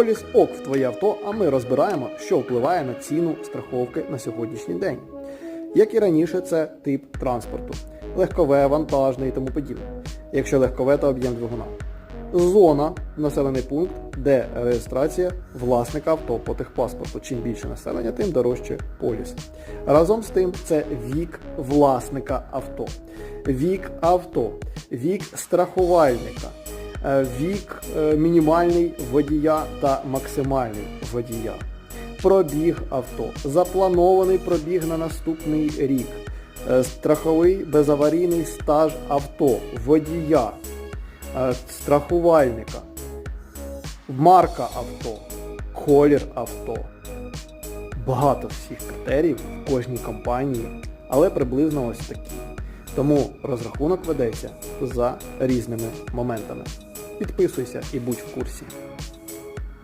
Поліс ок в твоє авто, а ми розбираємо, що впливає на ціну страховки на сьогоднішній день. Як і раніше, це тип транспорту. Легкове, вантажне і тому подібне. Якщо легкове, то об'єм двигуна. Зона населений пункт, де реєстрація власника авто по техпаспорту. Чим більше населення, тим дорожче поліс. Разом з тим це вік власника авто, вік авто, вік страхувальника, вік е, мінімальний водія та максимальний водія. Пробіг авто, запланований пробіг на наступний рік, е, страховий безаварійний стаж авто, водія, е, страхувальника, марка авто, колір авто. Багато всіх критеріїв в кожній компанії, але приблизно ось такі. Тому розрахунок ведеться за різними моментами. Підписуйся і будь в курсі.